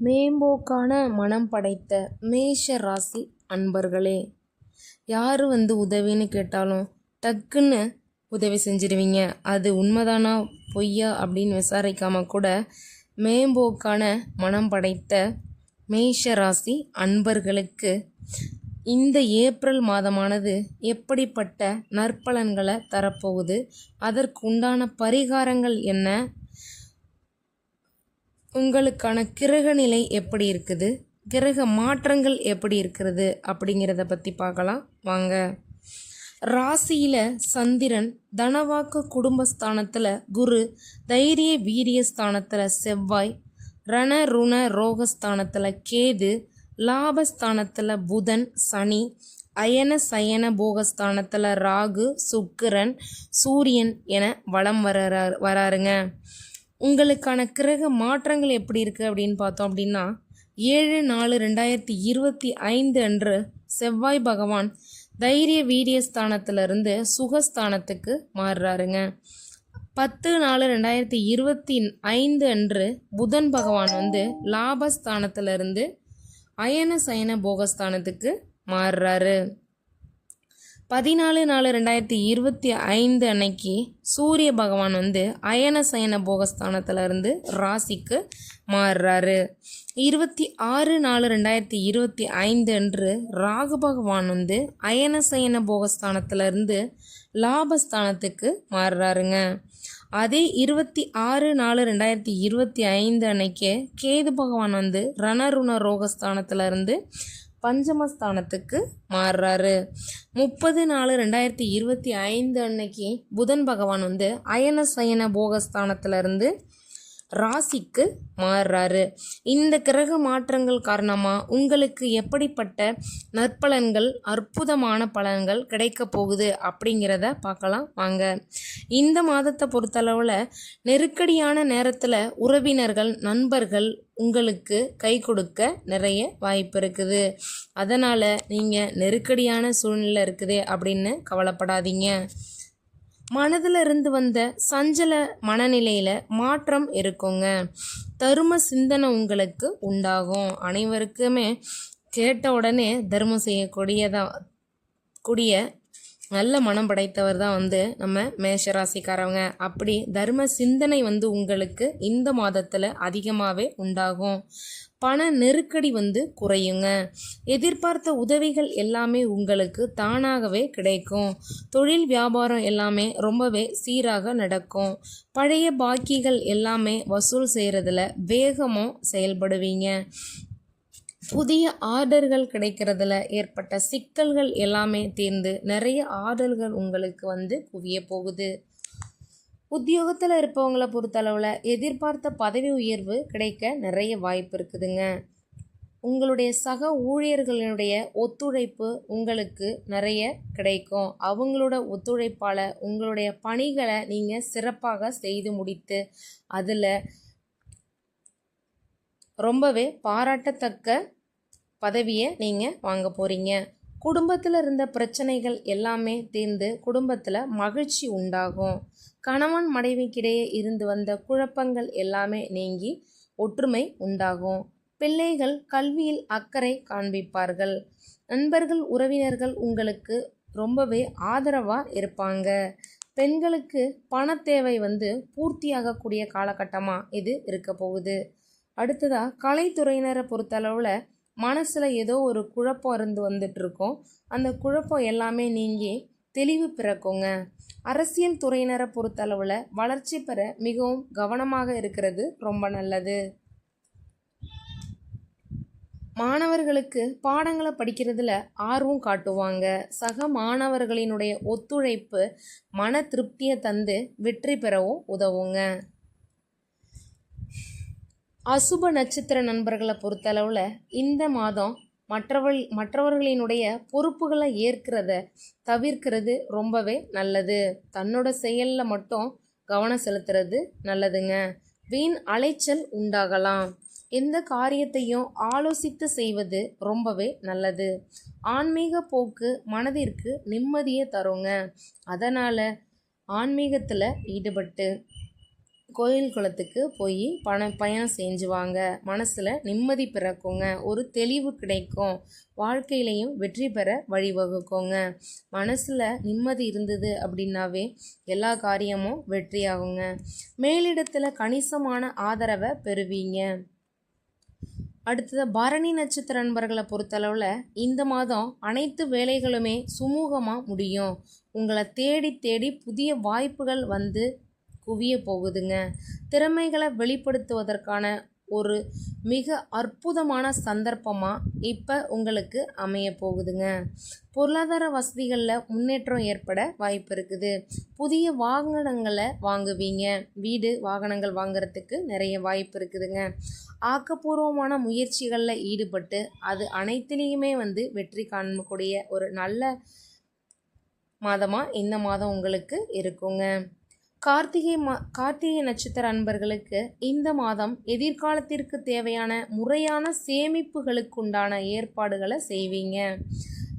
மேம்போக்கான மனம் படைத்த மேஷ ராசி அன்பர்களே யார் வந்து உதவின்னு கேட்டாலும் டக்குன்னு உதவி செஞ்சிடுவீங்க அது உண்மைதானா பொய்யா அப்படின்னு விசாரிக்காம கூட மேம்போக்கான மனம் படைத்த மேஷ ராசி அன்பர்களுக்கு இந்த ஏப்ரல் மாதமானது எப்படிப்பட்ட நற்பலன்களை தரப்போகுது? அதற்குண்டான பரிகாரங்கள் என்ன? உங்களுக்கான கிரக நிலை எப்படி இருக்குது? கிரக மாற்றங்கள் எப்படி இருக்கிறது? அப்படிங்கிறத பற்றி பார்க்கலாம். வாங்க. ராசியில் சந்திரன் தனவாக்கு குடும்பஸ்தானத்தில் குரு தைரிய வீரிய ஸ்தானத்தில் செவ்வாய் ரண ருண ரோகஸ்தானத்தில் கேது லாபஸ்தானத்தில் புதன் சனி அயன சயன போகஸ்தானத்தில் ராகு சுக்கிரன் சூரியன் என வலம் வர வராருங்க. உங்களுக்கான கிரக மாற்றங்கள் எப்படி இருக்குது அப்படின்னு பார்த்தோம் அப்படின்னா ஏழு நாலு ரெண்டாயிரத்தி இருபத்தி ஐந்து அன்று செவ்வாய் பகவான் தைரிய வீரிய ஸ்தானத்திலிருந்து சுகஸ்தானத்துக்கு மாறுறாருங்க. பத்து நாலு ரெண்டாயிரத்தி இருபத்தி ஐந்து அன்று புதன் பகவான் வந்து லாபஸ்தானத்திலிருந்து அயன சயன போகஸ்தானத்துக்கு மாறுறாரு. பதினாலு நாலு ரெண்டாயிரத்தி இருபத்தி ஐந்து அன்னைக்கு சூரிய பகவான் வந்து அயன சயன போகஸ்தானத்துல இருந்து ராசிக்கு மாறுறாரு. இருபத்தி ஆறு நாலு ரெண்டாயிரத்தி இருபத்தி ஐந்து அன்று ராகு பகவான் வந்து அயன சயன போகஸ்தானத்துலேருந்து லாபஸ்தானத்துக்கு மாறுறாருங்க. அதே இருபத்தி ஆறு நாலு ரெண்டாயிரத்தி இருபத்தி ஐந்து அன்னைக்கு கேது பகவான் வந்து ரணருண ரோகஸ்தானத்துலேருந்து பஞ்சமஸ்தானத்துக்கு மாறுறாரு. முப்பது நாலு ரெண்டாயிரத்தி இருபத்தி ஐந்து அன்னைக்கு புதன் பகவான் வந்து அயன சயன போகஸ்தானத்திலிருந்து ராசிக்கு மாறுறாரு. இந்த கிரக மாற்றங்கள் காரணமாக உங்களுக்கு எப்படிப்பட்ட நற்பலன்கள் அற்புதமான பலன்கள் கிடைக்க போகுது அப்படிங்கிறத பார்க்கலாம் வாங்க. இந்த மாதத்தை பொறுத்தளவில் நெருக்கடியான நேரத்தில் உறவினர்கள் நண்பர்கள் உங்களுக்கு கை கொடுக்க நிறைய வாய்ப்பு இருக்குது. அதனால் நீங்கள் நெருக்கடியான சூழ்நிலை இருக்குது அப்படின்னு கவலைப்படாதீங்க. மனதில் இருந்து வந்த சஞ்சல மனநிலையில் மாற்றம் இருக்குங்க. தரும சிந்தனை உங்களுக்கு உண்டாகும். அனைவருக்குமே கேட்ட உடனே தர்மம் செய்யக்கூடியதான் கூடிய நல்ல மனம் படைத்தவர் தான் வந்து நம்ம மேஷராசிக்காரவங்க. அப்படி தர்ம சிந்தனை வந்து உங்களுக்கு இந்த மாதத்தில் அதிகமாகவே உண்டாகும். பண நெருக்கடி வந்து குறையுங்க. எதிர்பார்த்த உதவிகள் எல்லாமே உங்களுக்கு தானாகவே கிடைக்கும். தொழில் வியாபாரம் எல்லாமே ரொம்பவே சீராக நடக்கும். பழைய பாக்கிகள் எல்லாமே வசூல் செய்கிறதுல வேகமாக செயல்படுவீங்க. புதிய ஆர்டர்கள் கிடைக்கிறதுல ஏற்பட்ட சிக்கல்கள் எல்லாமே தீர்ந்து நிறைய ஆர்டர்கள் உங்களுக்கு வந்து குவிய போகுது. உத்தியோகத்தில் இருப்பவங்களை பொறுத்தளவில் எதிர்பார்த்த பதவி உயர்வு கிடைக்க நிறைய வாய்ப்பு இருக்குதுங்க. உங்களுடைய சக ஊழியர்களுடைய ஒத்துழைப்பு உங்களுக்கு நிறைய கிடைக்கும். அவங்களோட ஒத்துழைப்பால் உங்களுடைய பணிகளை நீங்கள் சிறப்பாக செய்து முடித்து அதில் ரொம்பவே பாராட்டத்தக்க பதவியை நீங்கள் வாங்க போகிறீங்க குடும்பத்தில் இருந்த பிரச்சனைகள் எல்லாமே தீர்ந்து குடும்பத்தில் மகிழ்ச்சி உண்டாகும். கணவன் மனைவிக்கிடையே இருந்து வந்த குழப்பங்கள் எல்லாமே நீங்கி ஒற்றுமை உண்டாகும். பிள்ளைகள் கல்வியில் அக்கறை காண்பிப்பார்கள். நண்பர்கள் உறவினர்கள் உங்களுக்கு ரொம்பவே ஆதரவாக இருப்பாங்க. பெண்களுக்கு பண தேவை வந்து பூர்த்தியாகக்கூடிய காலகட்டமாக இது இருக்க போகுது. அடுத்ததாக கலைத்துறையினரை பொறுத்தளவில் மனசில் ஏதோ ஒரு குழப்பம் இருந்து வந்துட்டுருக்கோம். அந்த குழப்பம் எல்லாமே நீங்கி தெளிவு பிறக்குங்க. அரசியல் துறையினரை பொறுத்தளவில் வளர்ச்சி பெற மிகவும் கவனமாக இருக்கிறது ரொம்ப நல்லது. மாணவர்களுக்கு பாடங்களை படிக்கிறதுல ஆர்வம் காட்டுவாங்க. சக மாணவர்களினுடைய ஒத்துழைப்பு மன திருப்தியை தந்து வெற்றி பெறவும் உதவுங்க. அசுப நட்சத்திர நண்பர்களை பொறுத்தளவில் இந்த மாதம் மற்றவள் மற்றவர்களினுடைய பொறுப்புகளை ஏற்கிறத தவிர்க்கிறது ரொம்பவே நல்லது. தன்னோட செயலில் மட்டும் கவனம் செலுத்துறது நல்லதுங்க. வீண் அலைச்சல் உண்டாகலாம். எந்த காரியத்தையும் ஆலோசித்து செய்வது ரொம்பவே நல்லது. ஆன்மீக போக்கு மனதிற்கு நிம்மதியை தருங்க. அதனால் ஆன்மீகத்தில் ஈடுபட்டு கோயில் குளத்துக்கு போய் பண பயணம் செஞ்சு வாங்க மனசில் நிம்மதி பிறக்குங்க. ஒரு தெளிவு கிடைக்கும். வாழ்க்கையிலையும் வெற்றி பெற வழிவகுக்குங்க. மனசில் நிம்மதி இருந்தது அப்படின்னாவே எல்லா காரியமும் வெற்றியாகுங்க. மேலிடத்தில் கணிசமான ஆதரவை பெறுவீங்க. அடுத்தது பரணி நட்சத்திர நண்பர்களை பொறுத்தளவில் இந்த மாதம் அனைத்து வேலைகளுமே சுமூகமாக முடியும். உங்களை தேடி தேடி புதிய வாய்ப்புகள் வந்து குவிய போகுதுங்க. திறமைகளை வெளிப்படுத்துவதற்கான ஒரு மிக அற்புதமான சந்தர்ப்பமாக இப்போ உங்களுக்கு அமைய போகுதுங்க. பொருளாதார வசதிகளில் முன்னேற்றம் ஏற்பட வாய்ப்பு இருக்குது. புதிய வாகனங்களை வாங்குவீங்க. வீடு வாகனங்கள் வாங்குறதுக்கு நிறைய வாய்ப்பு இருக்குதுங்க. ஆக்கப்பூர்வமான முயற்சிகளில் ஈடுபட்டு அது அனைத்துலேயுமே வந்து வெற்றி காணக்கூடிய ஒரு நல்ல மாதமாக இந்த மாதம் உங்களுக்கு இருக்குங்க. கார்த்திகை மா கார்த்திகை நட்சத்திர அன்பர்களுக்கு இந்த மாதம் எதிர்காலத்திற்கு தேவையான முறையான சேமிப்புகளுக்குண்டான ஏற்பாடுகளை செய்வீங்க.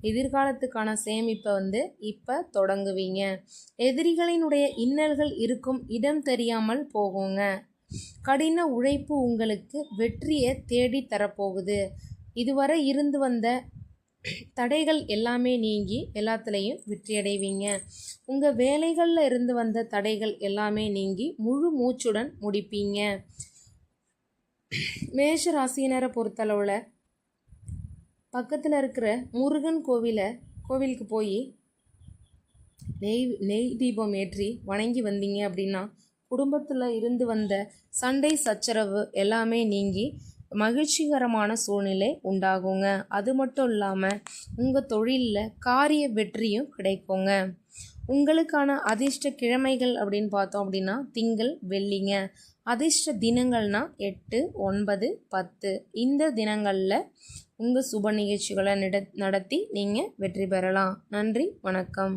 எதிர்காலத்துக்கான சேமிப்பை வந்து இப்போ தொடங்குவீங்க. எதிரிகளினுடைய இன்னல்கள் இருக்கும் இடம் தெரியாமல் போகுங்க. கடின உழைப்பு உங்களுக்கு வெற்றியை தேடி தரப்போகுது இதுவரை இருந்து வந்த தடைகள் எல்லாமே நீங்கி எல்லாத்துலேயும் வெற்றியடைவீங்க. உங்கள் வேலைகளில் இருந்து வந்த தடைகள் எல்லாமே நீங்கி முழு மூச்சுடன் முடிப்பீங்க. மேஷ ராசியினரை பொறுத்தளவில் பக்கத்தில் இருக்கிற முருகன் கோவிலை கோவிலுக்கு போய் நெய் நெய் தீபம் ஏற்றி வணங்கி வந்தீங்க அப்படின்னா குடும்பத்தில் இருந்து வந்த சண்டை சச்சரவு எல்லாமே நீங்கி மகிழ்ச்சிகரமான சூழ்நிலை உண்டாகுங்க. அது மட்டும் இல்லாமல் உங்கள் தொழிலில் காரிய வெற்றியும் கிடைக்குங்க. உங்களுக்கான அதிர்ஷ்ட கிழமைகள் அப்படின்னு பார்த்தோம் அப்படின்னா திங்கள் வெள்ளிங்க. அதிர்ஷ்ட தினங்கள்னா எட்டு ஒன்பது பத்து. இந்த தினங்களில் உங்கள் சுப நிகழ்ச்சிகளை நட நடத்தி நீங்கள் வெற்றி பெறலாம். நன்றி வணக்கம்.